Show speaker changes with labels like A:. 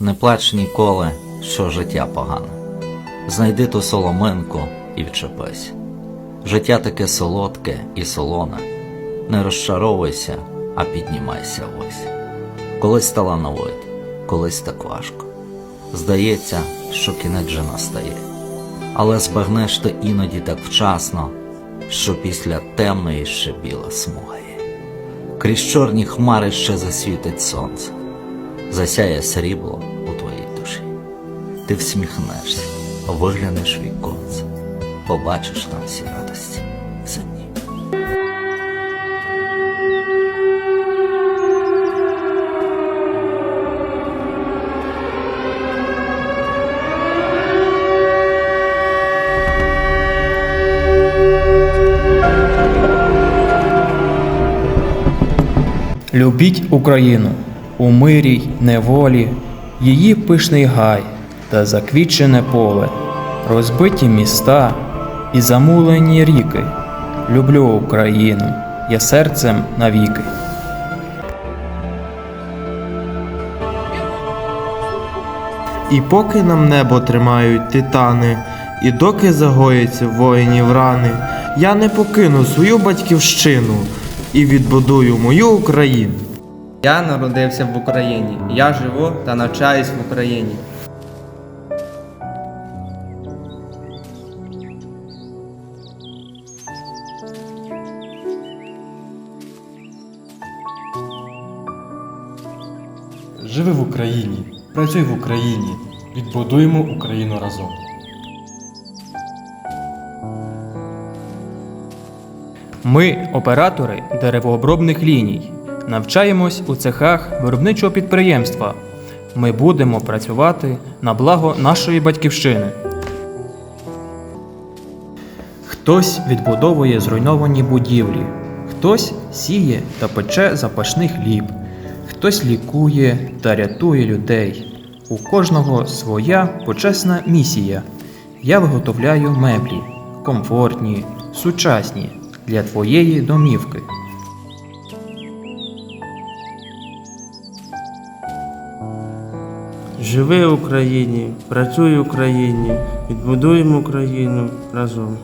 A: Не плач ніколи, що життя погане. Знайди ту соломинку і вчепись. Життя таке солодке і солоне. Не розчаровуйся, а піднімайся ось. Колись талановит, колись так важко. Здається, що кінець вже настає. Але збагнеш ти іноді так вчасно, що після темної ще біла смуга є. Крізь чорні хмари ще засвітить сонце засяє срібло у твоїй душі. Ти всміхнешся, виглянеш віконце, побачиш там всі радості земні.
B: Любіть Україну у мирі й неволі, її пишний гай та заквітчене поле, розбиті міста і замулені ріки. Люблю Україну, я серцем навіки.
C: І поки нам небо тримають титани, і доки загоїться воїнів рани, я не покину свою батьківщину і відбудую мою Україну.
D: Я народився в Україні. Я живу та навчаюсь в Україні.
E: Живи в Україні, працюй в Україні, відбудуємо Україну разом.
B: Ми, оператори деревообробних ліній, навчаємось у цехах виробничого підприємства. Ми будемо працювати на благо нашої батьківщини. Хтось відбудовує зруйновані будівлі, хтось сіє та пече запашний хліб, хтось лікує та рятує людей. У кожного своя почесна місія. Я виготовляю меблі, комфортні, сучасні для твоєї домівки.
F: Живи в Україні, працюй в Україні, відбудуємо Україну разом.